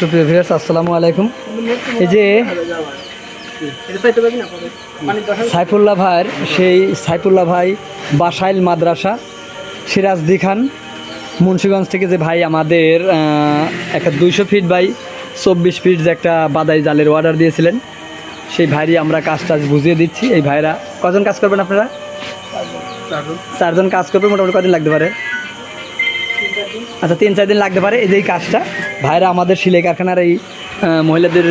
সুপ্রিয় আসসালামু আলাইকুম। এই যে সাইফুল্লাহ ভাইয়ের, সেই সাইফুল্লাহ ভাই বাসাইল মাদ্রাসা সিরাজদি খান, মুন্সীগঞ্জ থেকে যে ভাই আমাদের একটা দুইশো ফিট বাই চব্বিশ ফিট যে একটা বাদাই জালের অর্ডার দিয়েছিলেন, সেই ভাইরই আমরা কাজ টাজ বুঝিয়ে দিচ্ছি। এই ভাইরা, কজন কাজ করবেন আপনারা? চারজন। কাজ করবে মোটামুটি কদিন লাগতে পারে? আচ্ছা তিন চার দিন লাগতে পারে এই যে কাজটা। ভাইরা আমাদের সিলাই কারখানার এই মহিলাদের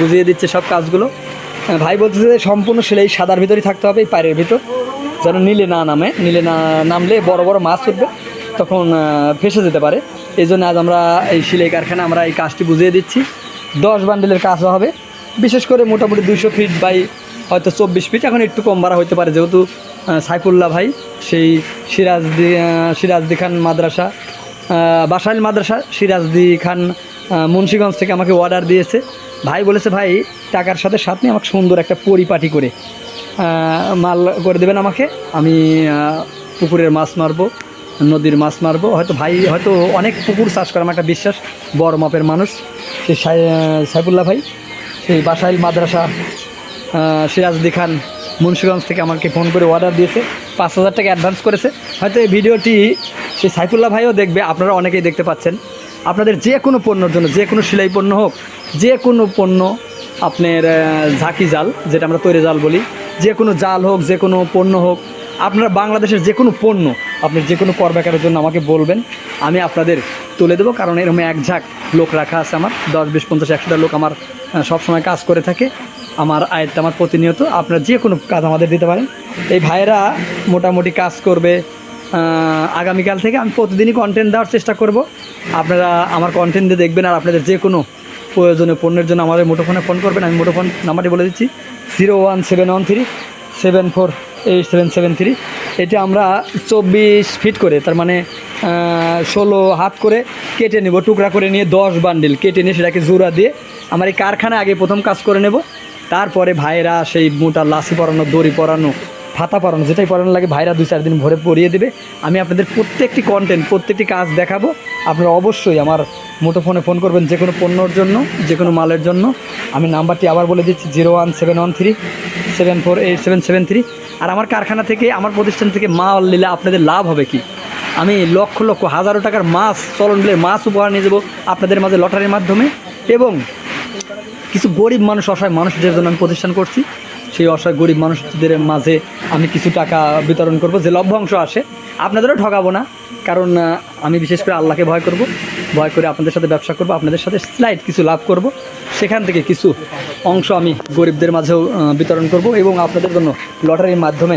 বুঝিয়ে দিচ্ছে সব কাজগুলো। ভাই বলতেছে যে সম্পূর্ণ সিলাই সাদার ভিতরেই থাকতে হবে, এই পায়ের ভিতর। যেন নীলে না নামে, নীলে না নামলে বড় বড় মাছ উঠবে, তখন ফেসে যেতে পারে। এই জন্য আজ আমরা এই সিলাই কারখানা, আমরা এই কাজটি বুঝিয়ে দিচ্ছি। দশ বান্ডেলের কাজ হবে। বিশেষ করে মোটামুটি দুশো ফিট বাই হয়তো চব্বিশ ফিট, এখন একটু কম বাড়া হতে পারে। যেহেতু সাইফুল্লাহ ভাই, সেই সিরাজদি সিরাজদি খান মাদ্রাসা বাসাইল মাদ্রাসা সিরাজদি খান মুন্সীগঞ্জ থেকে আমাকে অর্ডার দিয়েছে। ভাই বলেছে, ভাই, টাকার সাথে সাথে আমাকে সুন্দর একটা পরিপাটি করে মাল করে দেবেন আমাকে। আমি পুকুরের মাছ মারবো, নদীর মাছ মারবো। হয়তো ভাই, হয়তো অনেক পুকুর চাষ করে, আমার একটা বিশ্বাস, বড় মাপের মানুষ। সেই সাইফুল্লাহ ভাই, সেই বাসাইল মাদ্রাসা সিরাজদি খান, মুন্সীগঞ্জ থেকে আমাকে ফোন করে অর্ডার দিয়েছে। পাঁচ হাজার টাকা অ্যাডভান্স করেছে। হয়তো এই ভিডিওটি সেই সাইফুল্লাহ ভাইও দেখবে, আপনারা অনেকেই দেখতে পাচ্ছেন। আপনাদের যে কোনো পণ্যর জন্য, যে কোনো সেলাই পণ্য হোক, যে কোনো পণ্য আপনার ঝাঁকি জাল, যেটা আমরা তৈরি জাল বলি, যে কোনো জাল হোক, যে কোনো পণ্য হোক, আপনারা বাংলাদেশের যে কোনো পণ্য আপনি যে কোনো করবেকারের জন্য আমাকে বলবেন, আমি আপনাদের তুলে দেবো, কারণ এরকম এক ঝাঁক লোক রাখা আছে আমার, দশ, বিশ, পঞ্চাশ, একশোটা লোক আমার সবসময় কাজ করে থাকে। আমার আয়ত্তে আমার প্রতিনিয়ত আপনারা যে কোনো কাজ আমাদের দিতে পারেন। এই ভাইয়েরা মোটামুটি কাজ করবে আগামীকাল থেকে আমি প্রতিদিনই কন্টেন্ট দেওয়ার চেষ্টা করব। আপনারা আমার কন্টেন্ট দিয়ে দেখবেন আর আপনাদের যে কোনো প্রয়োজনীয় পণ্যের জন্য আমাদের মুঠোফোনে ফোন করবেন। আমি মুঠোফোন নাম্বারটি বলে দিচ্ছি zero one seven one three seven four eight seven seven three এটা আমরা চব্বিশ ফিট করে, তার মানে ষোলো হাত করে কেটে নেব, টুকরা করে নিয়ে দশ বান্ডিল কেটে নিয়ে সেটাকে জোড়া দিয়ে। আমার এই কারখানায় আগে প্রথম কাজ করে নেব। তারপরে ভাইরা সেই মোটা লাসি পরানো, দড়ি পরানো, ফাতা পরানো, যেটাই পরানো লাগে, ভাইরা দুই চার দিন ভরে পরিয়ে দেবে। আমি আপনাদের প্রত্যেকটি কন্টেন্ট প্রত্যেকটি কাজ দেখাবো। আপনারা অবশ্যই আমার মুঠোফোনে ফোন করবেন যে কোনো পণ্যর জন্য যে কোনো মালের জন্য। আমি নাম্বারটি আবার বলে দিচ্ছি, zero one seven one three seven four eight seven seven three. আর আমার কারখানা থেকে, আমার প্রতিষ্ঠান থেকে মাল নিলে আপনাদের লাভ হবে কি? আমি লক্ষ লক্ষ হাজারো টাকার মাছ, চলন বিলের মাছ উপহার নিয়ে যাব আপনাদের মাঝে লটারির মাধ্যমে। এবং কিছু গরিব মানুষ অসহায় মানুষদের জন্য আমি প্রতিষ্ঠান করছি। সেই অসহায় গরিব মানুষদের মাঝে আমি কিছু টাকা বিতরণ করব, যে লভ্যাংশ আসে। আপনাদেরও ঠকাবো না, কারণ আমি বিশেষ করে আল্লাহকে ভয় করব। ভয় করে আপনাদের সাথে ব্যবসা করব, আপনাদের সাথে স্লাইড কিছু লাভ করব। সেখান থেকে কিছু অংশ আমি গরিবদের মাঝেও বিতরণ করব এবং আপনাদের জন্য লটারির মাধ্যমে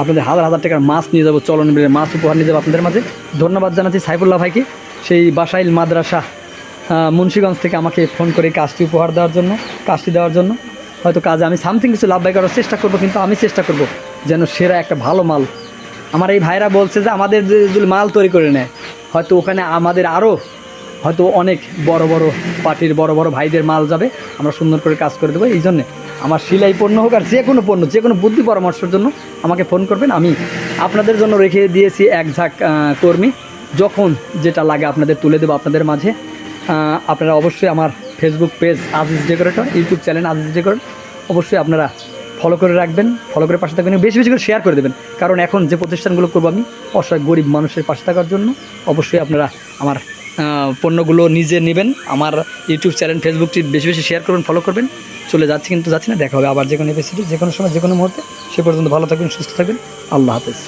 আপনাদের হাজার হাজার টাকার মাছ নিয়ে যাব, চলন মাছ উপহার নিয়ে যাব আপনাদের মাঝে। ধন্যবাদ জানাচ্ছি সাইফুল্লাহ ভাইকে, সেই বাসাইল মাদ্রাসা মুন্সিগঞ্জ থেকে আমাকে ফোন করে কাজটি উপহার দেওয়ার জন্য, কাজটি দেওয়ার জন্য। হয়তো কাজে আমি সামথিং কিছু লাভ বাই করার চেষ্টা করব, কিন্তু আমি চেষ্টা করব যেন সেরা একটা ভালো মাল। আমার এই ভাইরা বলছে যে আমাদের যদি মাল তৈরি করে নেয়, হয়তো ওখানে আমাদের আরও হয়তো অনেক বড় বড় পার্টির বড় বড় ভাইদের মাল যাবে, আমরা সুন্দর করে কাজ করে দেবো। এই জন্যে আমার সিলাই পণ্য হোক আর যে কোনো পণ্য, যে কোনো বুদ্ধি পরামর্শের জন্য আমাকে ফোন করবেন। আমি আপনাদের জন্য রেখে দিয়েছি এক ঝাঁক কর্মী। যখন যেটা লাগে আপনাদের তুলে দেবো আপনাদের মাঝে। আপনারা অবশ্যই আমার Facebook page Aziz decorator YouTube channel Aziz decorator অবশ্যই আপনারা ফলো করে রাখবেন ফলো করে পাশে থাকবেন বেশি বেশি করে শেয়ার করে দেবেন। কারণ এখন যে প্রতিষ্ঠানগুলো করব আমি, অসহায় গরিব মানুষের পাশে থাকার জন্য অবশ্যই আপনারা আমার পণ্যগুলো নিজে নেবেন, আমার ইউটিউব চ্যানেল ফেসবুকটি বেশি বেশি শেয়ার করবেন ফলো করবেন। চলে যাচ্ছি কিন্তু যাচ্ছি না, দেখা হবে আবার যে কোনো এপিসোডে যে কোনো সময় যে কোনো মুহূর্তে। সে পর্যন্ত ভালো থাকবেন, সুস্থ থাকবেন। আল্লাহ হাফেজ।